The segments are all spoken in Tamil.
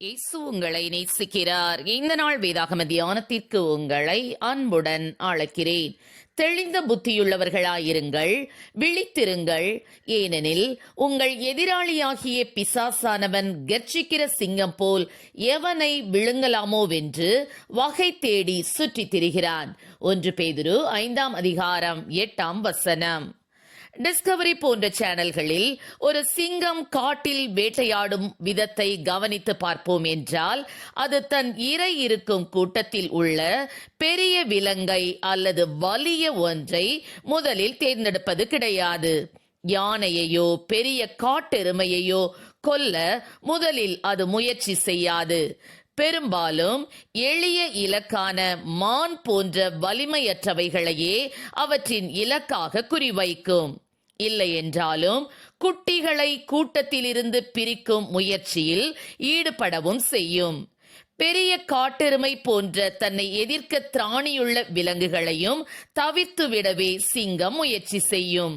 இயேசு உங்களை நேசிக்கிறார். இந்த நாள் வேதாகம தியானத்திற்கு உங்களை அன்புடன் அழைக்கிறேன். தெளிந்த புத்தியுள்ளவர்களாயிருங்கள். விழித்திருங்கள். ஏனெனில் உங்கள் எதிராளியாகிய பிசாசானவன் கர்ச்சிக்கிற சிங்கம் போல் எவனை விழுங்கலாமோவென்று வகை தேடி சுற்றித் திரிகிறான். ஒன்று பேதுரு ஐந்தாம் அதிகாரம் எட்டாம் வசனம். டிஸ்கவரி போன்ற சேனல்களில் ஒரு சிங்கம் காட்டில் வேட்டையாடும் விதத்தை கவனித்து பார்ப்போம் என்றால் அது தன் இறை இருக்கும் கூட்டத்தில் உள்ள பெரிய விலங்கை அல்லது வலிய ஒன்றை முதலில் தேர்ந்தெடுப்பது கிடையாது. யானையையோ பெரிய காட்டெருமையையோ கொல்ல முதலில் அது முயற்சி செய்யாது. பெரும்பாலும் எளிய இலக்கான மான் போன்ற வலிமையற்றவைகளையே அவற்றின் இலக்காக குறிவைக்கும். இல்லை என்றாலும் குட்டிகளை கூட்டத்திலிருந்து பிரிக்கும் முயற்சியில் ஈடுபடவும் செய்யும். பெரிய காட்டெருமை போன்ற தன்னை எதிர்க்க திராணியுள்ள விலங்குகளையும் தவிர்த்து விடவே சிங்கம் முயற்சி செய்யும்.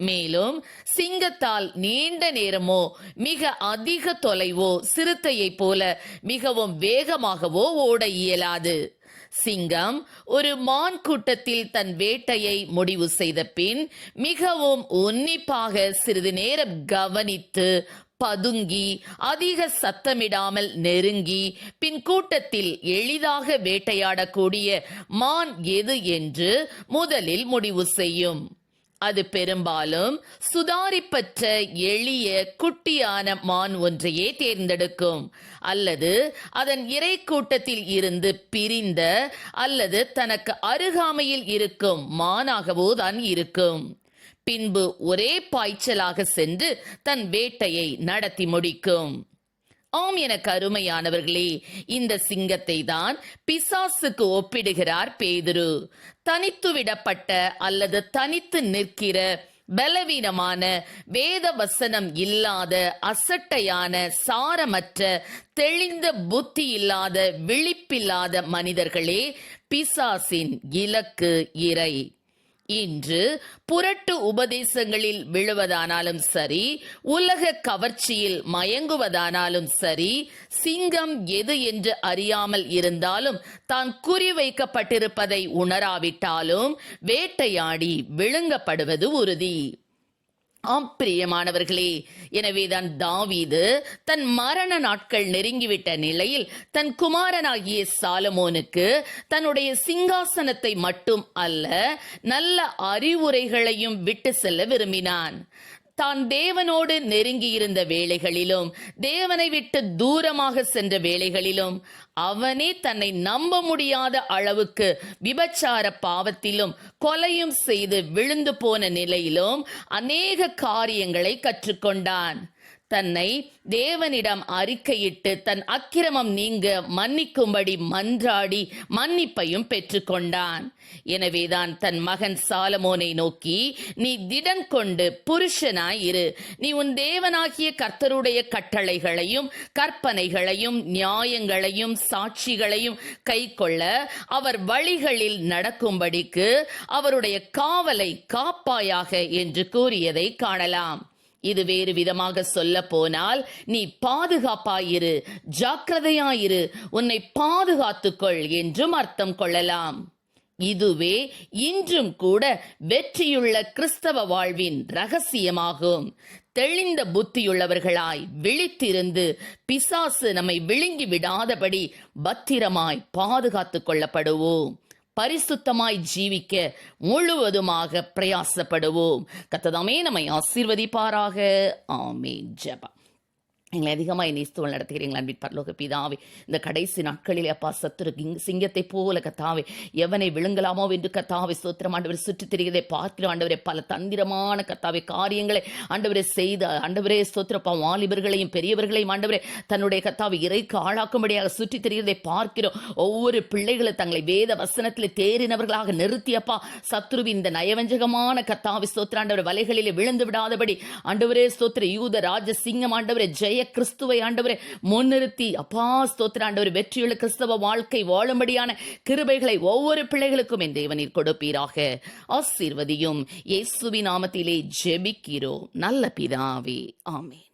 மேலும் சிங்கத்தால் நீண்ட நேரமோ மிக அதிக தொலைவோ சிறுத்தையைப் போல மிகவும் வேகமாகவோ ஓட இயலாது. சிங்கம் ஒரு மான் கூட்டத்தில் தன் வேட்டையை முடிவு செய்த பின் மிகவும் உன்னிப்பாக சிறிது நேரம் கவனித்து பதுங்கி அதிக சத்தமிடாமல் நெருங்கி பின் கூட்டத்தில் எளிதாக வேட்டையாடக்கூடிய மான் எது என்று முதலில் முடிவு செய்யும். அது பெரும்பாலும் சுதாரிப்பற்ற எளிய குட்டியான மான் ஒன்றையே தேர்ந்தெடுக்கும். அல்லது அதன் இறை கூட்டத்தில் இருந்து பிரிந்த அல்லது தனக்கு அருகாமையில் இருக்கும் மானாகவோ தான் இருக்கும். பின்பு ஒரே பாய்ச்சலாக சென்று தன் வேட்டையை நடத்தி முடிக்கும். ஆம் என கருமையானவர்களே இந்த சிங்கத்தை தான் பிசாசுக்கு ஒப்பிடுகிறார் பேதுரு. தனித்து விடப்பட்ட அல்லது தனித்து நிற்கிற பலவீனமான வேத வசனம் இல்லாத அசட்டையான சாரமற்ற தெளிந்த புத்தி இல்லாத விழிப்பில்லாத மனிதர்களே பிசாசின் இலக்கு இறை. இன்று புரட்டு உபதேசங்களில் விழுவதானாலும் சரி உலக கவர்ச்சியில் மயங்குவதானாலும் சரி சிங்கம் எது என்று அறியாமல் இருந்தாலும் தான் குறிவைக்கப்பட்டிருப்பதை உணராவிட்டாலும் வேட்டையாடி விழுங்கப்படுவது உறுதி. ஆம் பிரியமானவர்களே. எனவேதான் தாவீது தன் மரண நாட்கள் நெருங்கிவிட்ட நிலையில் தன் குமாரனாகிய சாலமோனுக்கு தன்னுடைய சிங்காசனத்தை மட்டும் அல்ல நல்ல அறிவுரைகளையும் விட்டு செல்ல விரும்பினான். தான் தேவனோடு நெருங்கியிருந்த வேளைகளிலும் தேவனை விட்டு தூரமாக சென்ற வேளைகளிலும் அவனே தன்னை நம்ப முடியாத அளவுக்கு விபச்சார பாவத்திலும் கொலையும் செய்து விழுந்து போன நிலையிலும் அநேக காரியங்களை கற்றுக்கொண்டான். தன்னை தேவனிடம் அறிக்கையிட்டு தன் அக்கிரமம் நீங்க மன்னிக்கும்படி மன்றாடி மன்னிப்பையும் பெற்றுக்கொண்டான். எனவேதான் தன் மகன் சாலமோனை நோக்கி நீ திடன் கொண்டு புருஷனாய் இரு. நீ உன் தேவனாகிய கர்த்தருடைய கட்டளைகளையும் கற்பனைகளையும் நியாயங்களையும் சாட்சிகளையும் கை கொள்ள அவர் வழிகளில் நடக்கும்படிக்கு அவருடைய காவலை காப்பாயாக என்று கூறியதை காணலாம். இது வேறு விதமாக சொல்ல போனால் நீ பாதுகாப்பாயிரு ஜாக்கிரதையாயிரு உன்னை பாதுகாத்துக்கொள் என்றும் அர்த்தம் கொள்ளலாம். இதுவே இன்றும் கூட வெற்றியுள்ள கிறிஸ்தவ வாழ்வின் ரகசியமாகும். தெளிந்த புத்தியுள்ளவர்களாய் விழித்திருந்து பிசாசு நம்மை விழுங்கி விடாதபடி பத்திரமாய் பாதுகாத்துக் கொள்ளப்படுவோம். பரிசுத்தமாய் ஜீவிக்க முழுவதுமாக பிரயாசப்படுவோம். கத்ததாமே நம்மை ஆசீர்வதிப்பாராக. ஆமே ஜபா எங்களை அதிகமாக நேஸ்துவல் நடத்துகிறீங்களா அன்பின் பரலோக பிதாவே. இந்த கடைசி நாட்களில் அப்பா சத்துரு கிங் சிங்கத்தை போல கத்தாவே எவனை விழுங்கலாமோ என்று கத்தாவை சோத்திரம் ஆண்டவரை சுற்றித் திரிகிறதை பார்க்கிறோம் ஆண்டவரே பல தந்திரமான கத்தாவை காரியங்களை ஆண்டவரே செய்த ஆண்டவரே சோத்திரப்பா வாலிபர்களையும் பெரியவர்களையும் ஆண்டவரே தன்னுடைய கத்தாவை இறைக்கு ஆளாக்கும்படியாக சுற்றித் திரிகிறதை பார்க்கிறோம். ஒவ்வொரு பிள்ளைகளும் தங்களை வேத வசனத்தில் தேறினவர்களாக நிறுத்தியப்பா சத்ருவின் இந்த நயவஞ்சகமான கத்தாவை சோத்திராண்டவர் வலைகளிலே விழுந்து விடாதபடி. ஆண்டவரே சோத்திர யூத ராஜ சிங்கம் ஆண்டவரே ஜெய கிறிஸ்துவை ஆண்டவரே முன்னிறுத்தி அப்பா ஸ்தோத்திர ஆண்டவர் வெற்றியுள்ள கிறிஸ்தவ வாழ்க்கை வாழும்படியான கிருபைகளை ஒவ்வொரு பிள்ளைகளுக்கும் என் தேவனில் கொடுப்பீராக. ஆசீர்வதியும். இயேசுவின் நாமத்திலே ஜெபிக்கிறோம். நல்ல பிதாவே. ஆமே